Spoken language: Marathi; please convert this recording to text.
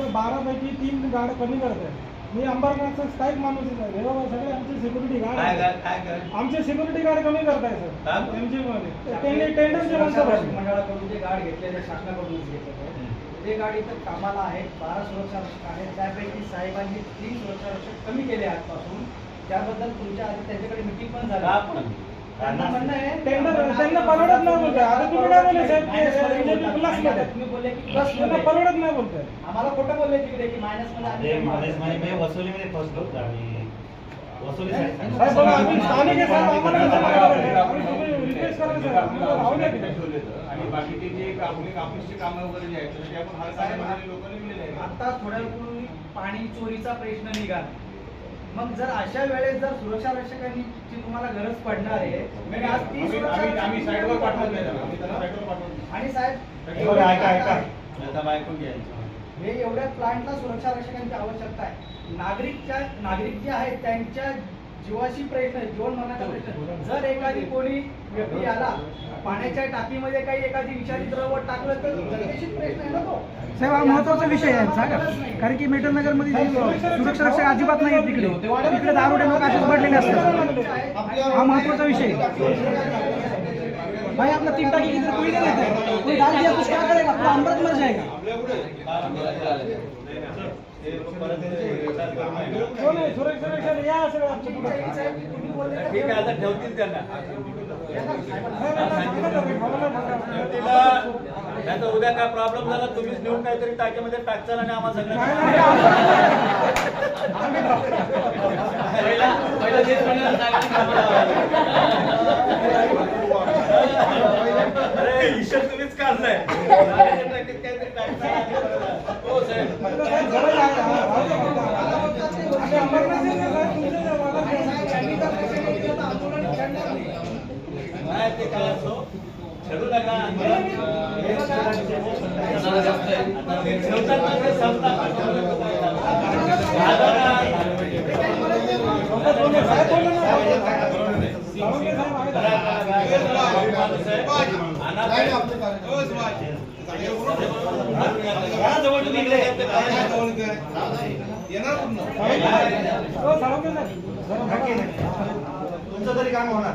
आमच्या बारापैकी तीन गाड्या कमी करत आहे मी अंबरनाथचा स्थायिक माणूस आहे हे बाबा सगळे आमचे सिक्युरिटी गार्ड काय आहेत. काय काय काय आमचे सिक्युरिटी गार्ड कमी करताय सर? एमजी मध्ये. त्यांनी टेंडरचे रक्षक मंडळाकडून जे गार्ड घेतलेले शासनाकडूनच घेतलेले ते गार्ड इथं कामाला आहेत बारा सुरक्षा रक्षक आहेत. त्यापैकी साहेबांनी तीन सुरक्षा रक्षक कमी केले आजपासून. त्याबद्दल तुमच्या आता त्यांच्याकडे मिटिंग पण झाली. पण? त्यांना परवडत नाही बोलतोय आता तुम्ही काय बोलले साहेबमध्ये बीजेपी. प्लसमध्ये प्लसमध्ये परवडत नाही बोलतोय आम्हाला खोटं बोलले तिकडे की मायनसमध्ये. फसलो वसुली साहेब बघा आम्ही स्थानिक आहे साहेब आम्हाला कसं मारायला पाहिजे? आम्ही तुम्ही रिक्वेस्ट करा साहेब आम्हाला राहू द्या तिथे. आणि बाकीचे जे आपले ऑफिसचे कामं वगैरे जे आहेत ते आपण लोकांनी दिलेले आहेत. आता थोड्या पाणी चोरीचा प्रश्न निघाला. मग जर अशा वेळेस जर सुरक्षा रक्षकांची तुम्हाला गरज पडणार आहे मग आज ती सुरक्षा आम्ही- साईडवर पाठवत नाही त्याला. आम्ही त्याला साईडवर पाठवत. आणि साहेब हे बघा, ऐका, ऐका. आता बायकून घ्यायचं हे एवढ्या प्लांटला सुरक्षा रक्षकांची आवश्यकता आहे नागरिकच्या नागरिक जे आहेत त्यांच्या जीवाशी प्रयत्न आहे, जीवन मरणाचा प्रश्न जर एखादी कोणी व्यक्ती आला पाण्याच्या टाकीमध्ये काही एखादी विषारी द्रव्य टाकलं तर गरजेशीर प्रश्न आहे ना तो. साहेब हा महत्त्वाचा विषय आहे सांगा कारण की मेटल नगरमध्ये सुरक्षा रक्षक अजिबात नाही तिकडे. तिकडे दारुडे लोक असेच पडलेले असतात. हा महत्त्वाचा विषय आहे. भाई अपना तीन टाकी किधर कोई नहीं देता है कोई डाल दिया कुछ क्या करेगा पूरा अमृत मर जाएगा ठीक आहे आता ठेवतील त्यांना. तर उद्या काय प्रॉब्लेम झाला तुम्हीच नेऊन काहीतरी टाकीमध्ये टाकचाल आणि आम्हाला सगळं अरे हिशोब तुम्हीच काढलाय टाकीत काहीतरी टाकचाल हो साहेब आम्ही अंबरनाथचे नाही साहेब, तुमचे जे वाला आहे. आंदोलन छेडणार नाही नाही ते काय असो छेडू नका ठेवतात ना ते संपतात. साहेब बोलले ना. सावंगे साहेब आहे. घराजवळ तुम्ही इकडे येते काय? हो, सावंगे साहेब. जरा बघा. तुमचं तरी काम होणार.